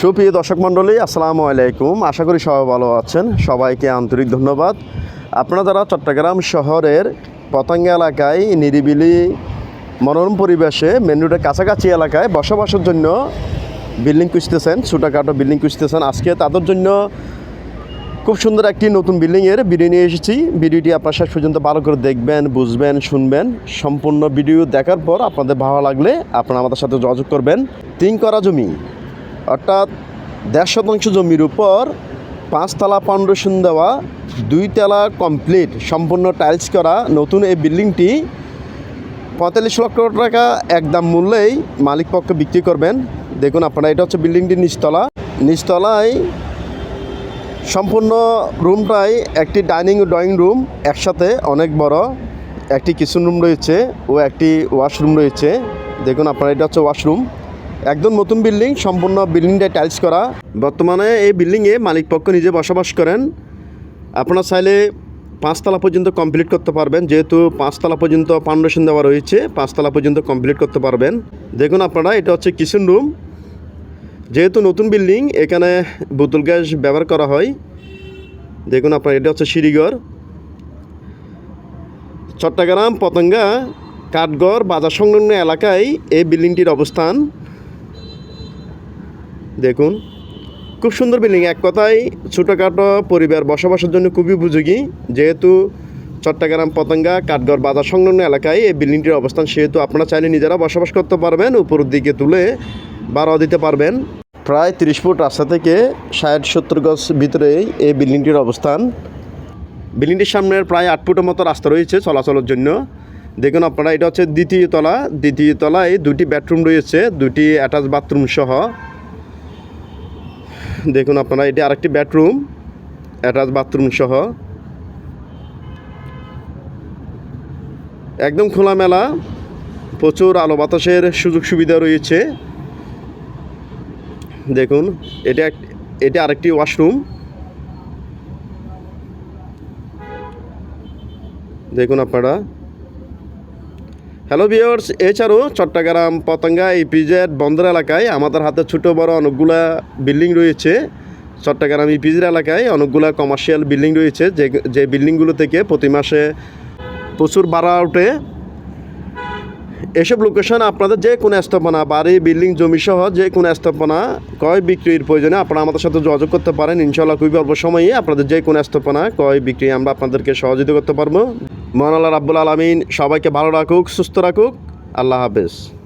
সুপ্রিয় দর্শক মণ্ডলী, আসসালামু আলাইকুম। আশা করি সবাই ভালো আছেন। সবাইকে আন্তরিক ধন্যবাদ। আপনারা যারা চট্টগ্রাম শহরের পতঙ্গা এলাকায় নিরিবিলি মনোরম পরিবেশে মেন রোডের কাছাকাছি এলাকায় বসবাসের জন্য বিল্ডিং খুঁজতেছেন, ছোটোখাটো বিল্ডিং খুঁজতেছেন, আজকে তাদের জন্য খুব সুন্দর একটি নতুন বিল্ডিংয়ের ভিডিও নিয়ে এসেছি। ভিডিওটি আপনার শেষ পর্যন্ত ভালো করে দেখবেন, বুঝবেন, শুনবেন। সম্পূর্ণ ভিডিও দেখার পর আপনাদের ভালো লাগলে আপনারা আমাদের সাথে যোগাযোগ করবেন। তিন করা জমি। অর্থাৎ দেড় শতাংশ জমির উপর পাঁচতলা ফাউন্ডেশন দেওয়া দুই তলা কমপ্লিট সম্পূর্ণ টাইলস করা নতুন এই বিল্ডিংটি পঁয়তাল্লিশ লক্ষ টাকা একদম মূল্যেই মালিক পক্ষে বিক্রি করবেন। দেখুন আপনারা, এটা হচ্ছে বিল্ডিংটির নিচতলা। নিচতলায় সম্পূর্ণ রুমটাই একটি ডাইনিং ও ড্রয়িং রুম একসাথে অনেক বড়। একটি কিচেন রুম রয়েছে ও একটি ওয়াশরুম রয়েছে। দেখুন আপনারা, এটা হচ্ছে ওয়াশরুম একদম নতুন বিল্ডিং, সম্পূর্ণ বিল্ডিংটা টাইলস করা। বর্তমানে এই বিল্ডিংয়ে মালিক পক্ষ নিজে বসবাস করেন। আপনারা চাইলে পাঁচতলা পর্যন্ত কমপ্লিট করতে পারবেন। যেহেতু পাঁচতলা পর্যন্ত ফাউন্ডেশন দেওয়া রয়েছে, পাঁচতলা পর্যন্ত কমপ্লিট করতে পারবেন। দেখুন আপনারা, এটা হচ্ছে কিচেন রুম যেহেতু নতুন বিল্ডিং এখানে বোতল গ্যাস ব্যবহার করা হয়। দেখুন আপনার, এটা হচ্ছে সিঁড়িঘর। চট্টগ্রাম, পতঙ্গা, কাঠগড়, বাজার সংলগ্ন এলাকায় এই বিল্ডিংটির অবস্থান। দেখুন, খুব সুন্দর বিল্ডিং। এক কথায়, ছোটোখাটো পরিবার বসবাসের জন্য খুবই উপযোগী। যেহেতু চট্টগ্রাম পতঙ্গা কাঠগড় বাজার সংলগ্ন এলাকায় এই বিল্ডিংটির অবস্থান, সেহেতু আপনারা চাইলে নিজেরা বসবাস করতে পারবেন, উপরের দিকে তুলে বাড়াও দিতে পারবেন। প্রায় তিরিশ ফুট রাস্তা থেকে ষাট সত্তর গজ ভিতরেই এই বিল্ডিংটির অবস্থান। বিল্ডিংটির সামনের প্রায় আট ফুটের মতো রাস্তা রয়েছে চলাচলের জন্য। দেখুন আপনারা, এটা হচ্ছে দ্বিতীয় তলা। দ্বিতীয় তলায় দুটি বেডরুম রয়েছে, দুটি অ্যাটাচ বাথরুম সহ। দেখুন আপনারা, এটি আরেকটি বেডরুম অ্যাটাচ বাথরুম সহ। একদম খোলামেলা, প্রচুর আলো বাতাসের সুযোগ সুবিধা রয়েছে। দেখুন, এটা এটা আরেকটি ওয়াশরুম দেখুন আপনারা হ্যালো ভিওর্স এছাড়াও চট্টগ্রাম, পতঙ্গা ইপিজেড বন্দর এলাকায় আমাদের হাতে ছোটো বড় অনেকগুলা বিল্ডিং রয়েছে। চট্টগ্রাম ইপিজেড এলাকায় অনেকগুলা কমার্শিয়াল বিল্ডিং রয়েছে, যে যে বিল্ডিংগুলো থেকে প্রতি মাসে প্রচুর বাড়া ওঠে। এসব লোকেশন আপনাদের যে কোনো স্থাপনা, বাড়ি, বিল্ডিং জমি সহ যে কোনো স্থাপনা কয় বিক্রির প্রয়োজনে আপনারা আমাদের সাথে যোগাযোগ করতে পারেন। ইনশাল্লাহ খুবই অল্প সময়ে আপনাদের যে কোনো স্থাপনা কয় বিক্রি আমরা আপনাদেরকে সহযোগিতা করতে পারব। মহান আল্লাহ রাব্বুল আলমিন সবাইকে ভালো রাখুক, সুস্থ রাখুক। আল্লাহ হাফেজ।